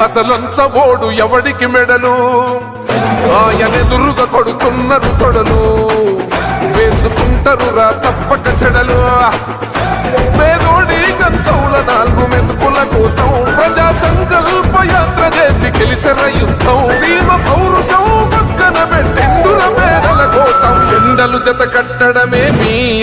అసలంచబోడు ఎవడికి మెడలు? ఆయనెదురుగా కొడుతున్నారు తొడలు. వేసుకుంటారు రా తప్పక చెడలు. పేదోడి కంచౌల నాలుగు మెతుకుల కోసం ప్రజా సంకల్ప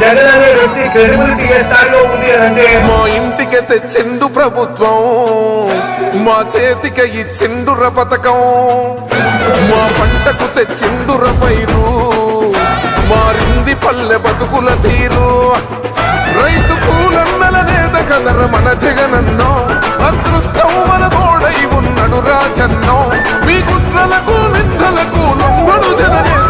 జగన్ అనే వ్యక్తి క్రెడిబిలిటీ ఏ స్థాయిలో ఉంది అంటే మా ఇంటికి తెచ్చిండు ప్రభుత్వం మా చేతికి ఇచ్చిండుర పథకం మా పంటకు తెచ్చిండుర పైరు మారింది పల్లె బతుకుల తీరు. రైతు కూలన్నల నేత కదర మన జగనన్నో అదృష్టం మన తోడై ఉన్నడు రాజన్నో. మీ కుట్రలకు నిందలకు లొంగడు జననేతరా